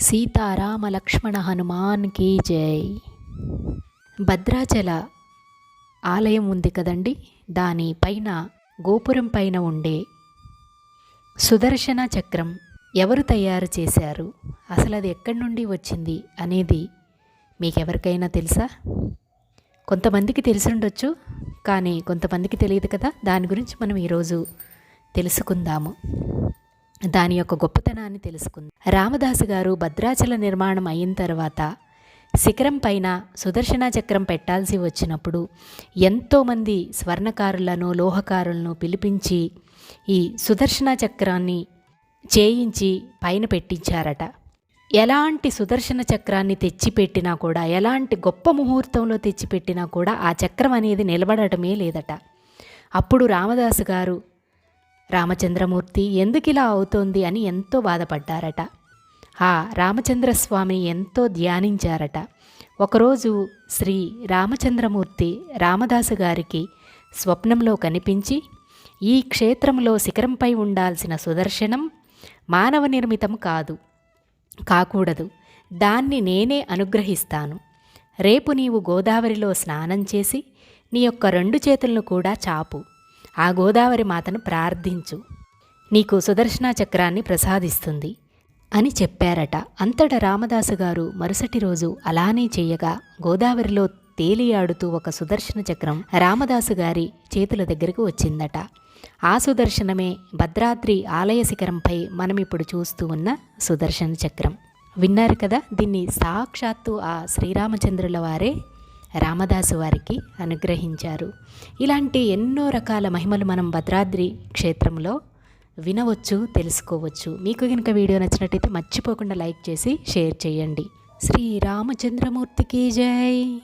సీతారామ లక్ష్మణ Hanuman key జై. భద్రాచల ఆలయం ఉంది కదండి దాని పైన గోపురం పైన ఉండే సుదర్శన చక్రం ఎవరు తయారు చేశారు? అసలు అది ఎక్కడి నుండి వచ్చింది అనేది మీకెవరికైనా తెలుసా? కొంతమందికి తెలిసి ఉండొచ్చు కానీ కొంతమందికి తెలియదు కదా? దాని గురించి మనం ఈరోజు తెలుసుకుందాము. దాని యొక్క గొప్పతనాన్ని తెలుసుకుంది. రామదాసు గారు భద్రాచల నిర్మాణం అయిన తర్వాత శిఖరం పైన సుదర్శన చక్రం పెట్టాల్సి వచ్చినప్పుడు ఎంతోమంది స్వర్ణకారులను లోహకారులను పిలిపించి ఈ సుదర్శన చక్రాన్ని చేయించి పైన పెట్టించారట. ఎలాంటి సుదర్శన చక్రాన్ని తెచ్చిపెట్టినా కూడా ఎలాంటి గొప్ప ముహూర్తంలో తెచ్చిపెట్టినా కూడా ఆ చక్రం అనేది నిలబడటమే లేదట. అప్పుడు రామదాసు గారు రామచంద్రమూర్తి ఎందుకు ఇలా అవుతోంది అని ఎంతో బాధపడ్డారట. ఆ రామచంద్రస్వామిని ఎంతో ధ్యానించారట. ఒకరోజు శ్రీ రామచంద్రమూర్తి రామదాసు గారికి స్వప్నంలో కనిపించి ఈ క్షేత్రంలో శిఖరంపై ఉండాల్సిన సుదర్శనం మానవ నిర్మితం కాదు కాకూడదు. దాన్ని నేనే అనుగ్రహిస్తాను. రేపు నీవు గోదావరిలో స్నానం చేసి నీ యొక్క రెండు చేతులను కూడా చాపు. ఆ గోదావరి మాతను ప్రార్థించు. నీకు సుదర్శన చక్రాన్ని ప్రసాదిస్తుంది అని చెప్పారట. అంతట రామదాసు గారు మరుసటి రోజు అలానే చేయగా గోదావరిలో తేలియాడుతూ ఒక సుదర్శన చక్రం రామదాసు గారి చేతుల దగ్గరకు వచ్చిందట. ఆ సుదర్శనమే భద్రాద్రి ఆలయ శిఖరంపై మనం ఇప్పుడు చూస్తూ ఉన్న సుదర్శన చక్రం. విన్నారు కదా దీన్ని సాక్షాత్తు ఆ శ్రీరామచంద్రుల వారే రామదాసు వారికి అనుగ్రహించారు. ఇలాంటి ఎన్నో రకాల మహిమలు మనం భద్రాద్రి క్షేత్రంలో వినవచ్చు తెలుసుకోవచ్చు. మీకు కనుక వీడియో నచ్చినట్టయితే మర్చిపోకుండా లైక్ చేసి షేర్ చేయండి. శ్రీరామచంద్రమూర్తికి జై!